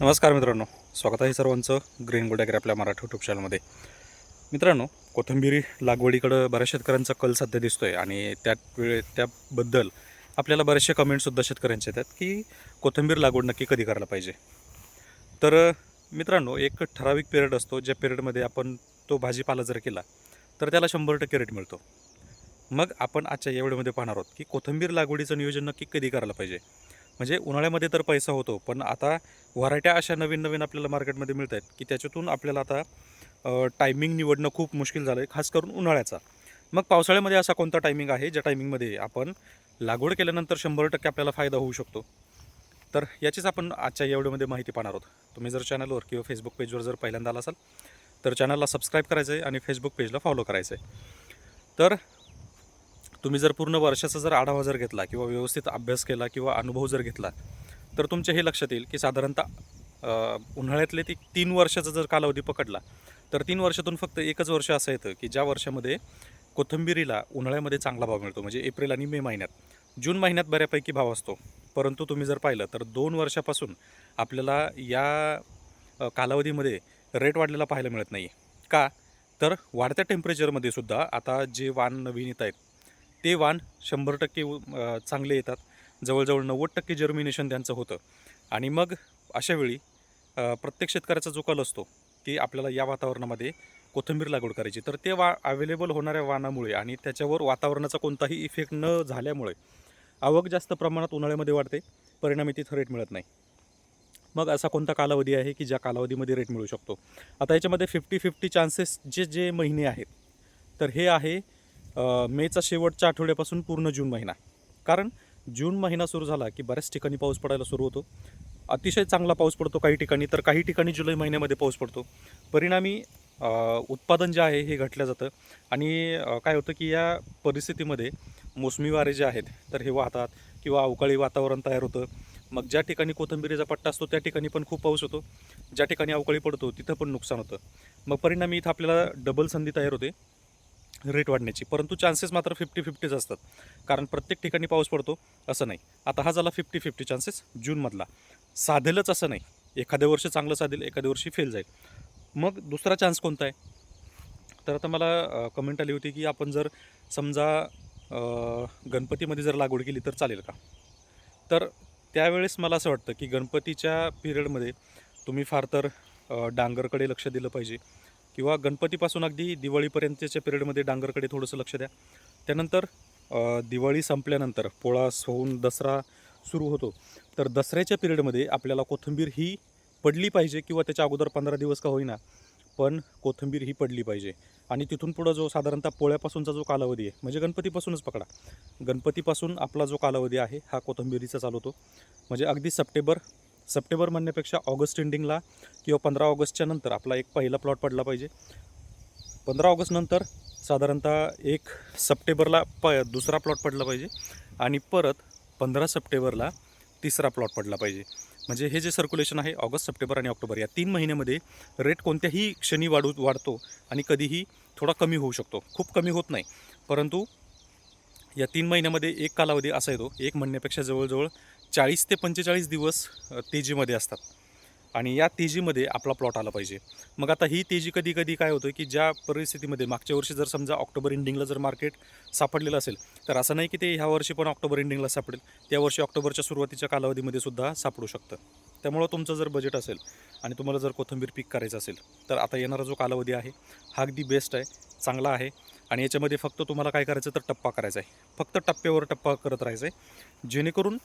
नमस्कार मित्रांनो स्वागत आहे सर्वांचं ग्रीन गोडॅगर आपल्या मराठी युट्यूब चॅनलमध्ये मित्रांनो कोथिंबिरी लागवडीकडं बऱ्याच शेतकऱ्यांचा कल सध्या दिसतो आहे आणि त्या वेळे त्याबद्दल आपल्याला बरेचसे कमेंटसुद्धा शेतकऱ्यांचे येतात की कोथिंबीर लागवड नक्की कधी करायला पाहिजे? तर मित्रांनो एक ठराविक पिरियड असतो ज्या पिरियडमध्ये आपण तो भाजीपाला जर केला तर त्याला शंभर टक्के रेट मिळतो. मग आपण आजच्या या वेळेमध्ये पाहणार आहोत की कोथिंबीर लागवडीचं नियोजन नक्की कधी करायला पाहिजे? म्हणजे उन्हाळ्यामध्ये तर पैसा होतो पण आता व्हरायट्या अशा नवीन नवीन आपल्याला मार्केटमध्ये मिळत आहेत की त्याच्यातून आपल्याला आता टायमिंग निवडणं खूप मुश्किल झालं आहे खास करून उन्हाळ्याचा. मग पावसाळ्यामध्ये असा कोणता टायमिंग आहे ज्या टायमिंगमध्ये आपण लागवड केल्यानंतर शंभर टक्के आपल्याला फायदा होऊ शकतो? तर याचीच आपण आजच्या या व्हिडिओमध्ये माहिती पाहणार आहोत. तुम्ही जर चॅनलवर किंवा फेसबुक पेजवर जर पहिल्यांदा आला असाल तर चॅनलला सबस्क्राईब करायचं आहे आणि फेसबुक पेजला फॉलो करायचं आहे तर तुम्ही जर पूर्ण वर्षाचा जर आढावा जर घेतला किंवा व्यवस्थित अभ्यास केला किंवा अनुभव जर घेतला तर तुमच्या हे लक्षात येईल की साधारणतः उन्हाळ्यातले ती तीन वर्षाचा जर कालावधी पकडला तर तीन वर्षातून फक्त एकच वर्ष असं येतं की ज्या वर्षामध्ये कोथिंबिरीला उन्हाळ्यामध्ये चांगला भाव मिळतो म्हणजे एप्रिल आणि मे महिन्यात. जून महिन्यात बऱ्यापैकी भाव असतो. परंतु तुम्ही जर पाहिलं तर दोन वर्षापासून आपल्याला या कालावधीमध्ये रेट वाढलेला पाहायला मिळत नाही का? तर वाढत्या टेम्परेचरमध्ये सुद्धा आता जे वाण नवीन येत आहेत ते वाण शंभर टक्के चांगले येतात. जवळजवळ नव्वद टक्के जर्मिनेशन त्यांचं होतं. आणि मग अशा वेळी प्रत्येक शेतकऱ्याचा जो कल असतो की आपल्याला या वातावरणामध्ये कोथिंबीर लागवड करायची. तर ते वा अवेलेबल होणाऱ्या वाणामुळे आणि त्याच्यावर वातावरणाचा कोणताही इफेक्ट न झाल्यामुळे आवक जास्त प्रमाणात उन्हाळ्यामध्ये वाढते. परिणामी तिथं रेट मिळत नाही. मग असा कोणता कालावधी आहे की ज्या कालावधीमध्ये रेट मिळू शकतो? आता याच्यामध्ये फिफ्टी फिफ्टी चान्सेस जे जे महिने आहेत तर हे आहे मेचा शेवटच्या आठवड्यापासून पूर्ण जून महिना. कारण जून महिना सुरू झाला की बऱ्याच ठिकाणी पाऊस पडायला सुरू होतो. अतिशय चांगला पाऊस पडतो काही ठिकाणी तर काही ठिकाणी जुलै महिन्यामध्ये पाऊस पडतो. परिणामी उत्पादन जे आहे हे घटलं जातं. आणि काय होतं की या परिस्थितीमध्ये मोसमी वारे जे आहेत तर हे वाहतात किंवा अवकाळी वातावरण तयार होतं. मग ज्या ठिकाणी कोथंबिरीचा पट्टा असतो त्या ठिकाणी पण खूप पाऊस होतो. ज्या ठिकाणी अवकाळी पडतो तिथं पण नुकसान होतं. मग परिणामी इथं आपल्याला डबल संधी तयार होते. रेट वाढण्याची. परंतु चान्सेस मात्र फिफ्टी फिफ्टीच असतात. कारण प्रत्येक ठिकाणी पाऊस पडतो असं नाही. आता हा झाला फिफ्टी फिफ्टी चान्सेस जूनमधला साधेलच असं नाही. एखाद्या वर्षी चांगलं साधेल एखाद्या वर्षी फेल जाईल. मग दुसरा चान्स कोणता आहे? तर आता मला कमेंट आली होती की आपण जर समजा गणपतीमध्ये जर लागवड केली तर चालेल का? तर त्यावेळेस मला असं वाटतं की गणपतीच्या पिरियडमध्ये तुम्ही फार तर डांगरकडे लक्ष दिलं पाहिजे. किंवा गणपतीपासून अगदी दिवाळीपर्यंतच्या पिरियडमध्ये डांगरकडे थोडंसं लक्ष द्या. त्यानंतर दिवाळी संपल्यानंतर पोळा होऊन दसरा सुरू होतो. तर दसऱ्याच्या पिरियडमध्ये आपल्याला कोथिंबीर ही पडली पाहिजे किंवा त्याच्या अगोदर पंधरा दिवस का होईना पण कोथिंबीर ही पडली पाहिजे. आणि तिथून पुढं जो साधारणतः पोळ्यापासूनचा जो कालावधी आहे म्हणजे गणपतीपासूनच पकडा. गणपतीपासून आपला जो कालावधी आहे हा कोथिंबीरीचा चालवतो म्हणजे अगदी सप्टेंबर सप्टेंबर म्हणण्यापेक्षा ऑगस्ट एंडिंगला किंवा पंधरा ऑगस्टच्या नंतर आपला एक पहिला प्लॉट पडला पाहिजे. पंधरा ऑगस्टनंतर साधारणतः एक सप्टेंबरला प दुसरा प्लॉट पडला पाहिजे आणि परत पंधरा सप्टेंबरला तिसरा प्लॉट पडला पाहिजे. म्हणजे हे जे सर्क्युलेशन आहे ऑगस्ट सप्टेंबर आणि ऑक्टोबर या तीन महिन्यामध्ये रेट कोणत्याही क्षणी वाढू वाढतो आणि कधीही थोडा कमी होऊ शकतो. खूप कमी होत नाही. परंतु या तीन महिन्यामध्ये एक कालावधी असा येतो एक म्हणण्यापेक्षा जवळजवळ चाळीस ते पंचेचाळीस दिवस तेजीमध्ये असतात. आणि या तेजीमध्ये आपला प्लॉट आला पाहिजे. मग आता ही तेजी कधी कधी काय होतं की ज्या परिस्थितीमध्ये मागच्या वर्षी जर समजा ऑक्टोबर एंडिंगला जर मार्केट सापडलेलं असेल तर असं नाही की ते ह्या वर्षी पण ऑक्टोबर एंडिंगला सापडेल त्या वर्षी ऑक्टोबरच्या सुरुवातीच्या कालावधीमध्ये सुद्धा सापडू शकतं. त्यामुळं तुमचं जर बजेट असेल आणि तुम्हाला जर कोथिंबीर पीक करायचं असेल तर आता येणारा जो कालावधी आहे हा अगदी बेस्ट आहे चांगला आहे. आणि याच्यामध्ये फक्त तुम्हाला काय करायचं तर टप्पा करायचा आहे. फक्त टप्प्यावर टप्पा करत राहायचं आहे. जेणेकरून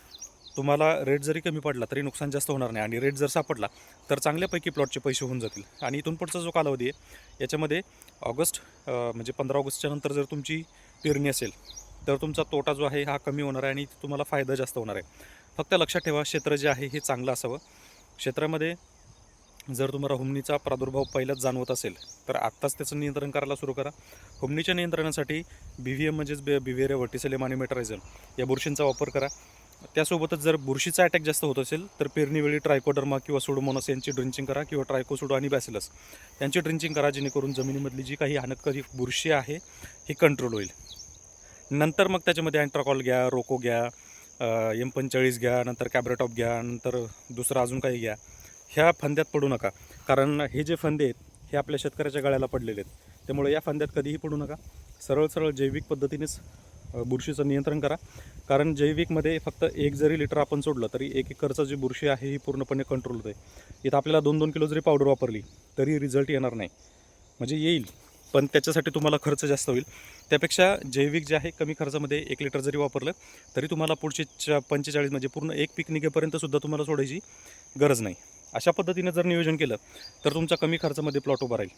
तुम्हाला रेट जरी कमी पडला तरी नुकसान जास्त होणार नाही आणि रेट जर सापडला तर चांगल्यापैकी प्लॉटचे पैसे होऊन जातील. आणि इथून पुढचा जो कालावधी आहे याच्यामध्ये ऑगस्ट म्हणजे पंधरा ऑगस्टच्या नंतर जर तुमची पेरणी असेल तर तुमचा तोटा जो आहे हा कमी होणार आहे आणि तुम्हाला फायदा जास्त होणार आहे. फक्त लक्षात ठेवा क्षेत्र जे आहे हे चांगलं असावं. क्षेत्रामध्ये जर तुम्हाला हुमणीचा प्रादुर्भाव पहिलाच जाणवत असेल तर आत्ताच त्याचं नियंत्रण करायला सुरू करा. हुमणीच्या नियंत्रणासाठी बी व्ही एम म्हणजेच बे बिव्हेरिया व्हर्टिसेलियम आणि मेटरायझम या बुरशींचा वापर करा. त्यासोबतच जर बुरशीचा अटॅक जास्त होत असेल तर पेरणीवेळी ट्रायकोडर्मा किंवा सोडोमोनस यांची ड्रिंचिंग करा किंवा ट्रायकोसोडो आणि बॅसिलस यांची ड्रिंचिंग करा जेणेकरून जमिनीमधली जी काही हानकरी बुरशी आहे ही कंट्रोल होईल. नंतर मग त्याच्यामध्ये अँट्राकॉल घ्या रोको घ्या एम पंचेचाळीस घ्या नंतर कॅब्रेटॉप घ्या नंतर दुसरं अजून काही घ्या. ह्या फंद्यात पडू नका. कारण हे जे फंदे आहेत हे आपल्या शेतकऱ्याच्या गळ्याला पडलेले आहेत. त्यामुळे या फंद्यात कधीही पडू नका. सरळ सरळ जैविक पद्धतीनेच बुरशीचं नियंत्रण करा. कारण जैविकमध्ये फक्त एक जरी लिटर आपण सोडलं तरी एक एकरचं जी बुरशी आहे ही पूर्णपणे कंट्रोल होते. इथं आपल्याला दोन दोन किलो जरी पावडर वापरली तरी रिझल्ट येणार नाही. म्हणजे येईल पण त्याच्यासाठी तुम्हाला खर्च जास्त होईल. त्यापेक्षा जैविक जे आहे कमी खर्चामध्ये एक लिटर जरी वापरलं तरी तुम्हाला पुढचे च पंचेचाळीस म्हणजे पूर्ण एक पीक निघेपर्यंतसुद्धा तुम्हाला सोडायची गरज नाही. अशा पद्धतीने जर नियोजन केलं तर तुमचा कमी खर्चामध्ये प्लॉट उभा राहील.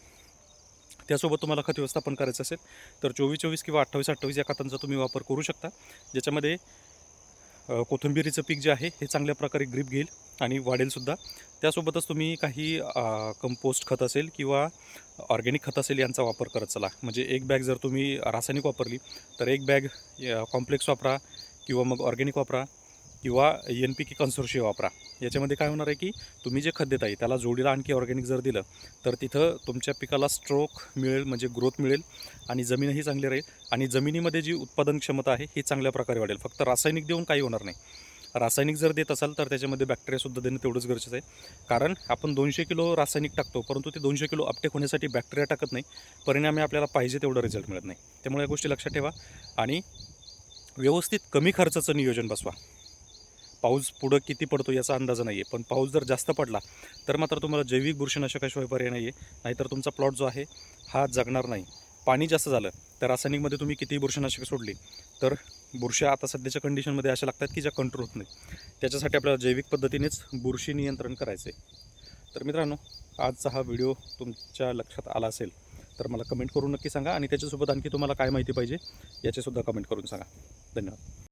त्यासोबत तुम्हाला खत व्यवस्थापन करायचं असेल तर चोवीस चोवीस किंवा अठ्ठावीस अठ्ठावीस या खतांचा तुम्ही वापर करू शकता. ज्याच्यामध्ये कोथिंबिरीचं पीक जे आहे हे चांगल्या प्रकारे ग्रीप घेईल आणि वाढेलसुद्धा त्यासोबतच तुम्ही काही कंपोस्ट खत असेल किंवा ऑर्गॅनिक खत असेल यांचा वापर करत चला. म्हणजे एक बॅग जर तुम्ही रासायनिक वापरली तर एक बॅग कॉम्प्लेक्स वापरा किंवा मग ऑर्गॅनिक वापरा. किंवा एन पी के कन्सोर्शिय वापरा. याच्यामध्ये काय होणार आहे की तुम्ही जे खत देत आहे त्याला जोडीला आणखी ऑर्गॅनिक जर दिलं तर तिथं तुमच्या पिकाला स्ट्रोक मिळेल म्हणजे ग्रोथ मिळेल आणि जमीनही चांगली राहील आणि जमिनीमध्ये जी उत्पादन क्षमता आहे ही चांगल्या प्रकारे वाढेल. फक्त रासायनिक देऊन काही होणार नाही. रासायनिक जर देत असाल तर त्याच्यामध्ये बॅक्टेरियासुद्धा देणं तेवढंच गरजेचं आहे. कारण आपण दोनशे किलो रासायनिक टाकतो परंतु ते दोनशे किलो अपटेक होण्यासाठी बॅक्टेरिया टाकत नाही. परिणामी आपल्याला पाहिजे तेवढं रिझल्ट मिळत नाही. त्यामुळे या गोष्टी लक्षात ठेवा आणि व्यवस्थित कमी खर्चाचं नियोजन बसवा. पाऊस पुढं किती पडतो याचा अंदाज नाही आहे पण पाऊस जर जास्त पडला तर मात्र तुम्हाला जैविक बुरशीनाशकाशिवाय पर्याय नाही आहे नाहीतर तुमचा प्लॉट जो आहे हा जगणार नाही. पाणी जास्त झालं तर रासायनिकमध्ये तुम्ही किती बुरशीनाशकं सोडली तर बुरश्या आता सध्याच्या कंडिशनमध्ये अशा लागतात की ज्या कंट्रोल होत नाही त्याच्यासाठी आपल्याला जैविक पद्धतीनेच बुरशी नियंत्रण करायचं आहे तर मित्रांनो आजचा हा व्हिडिओ तुमच्या लक्षात आला असेल तर मला कमेंट करून नक्की सांगा आणि त्याच्यासोबत आणखी तुम्हाला काय माहिती पाहिजे याचीसुद्धा कमेंट करून सांगा. धन्यवाद.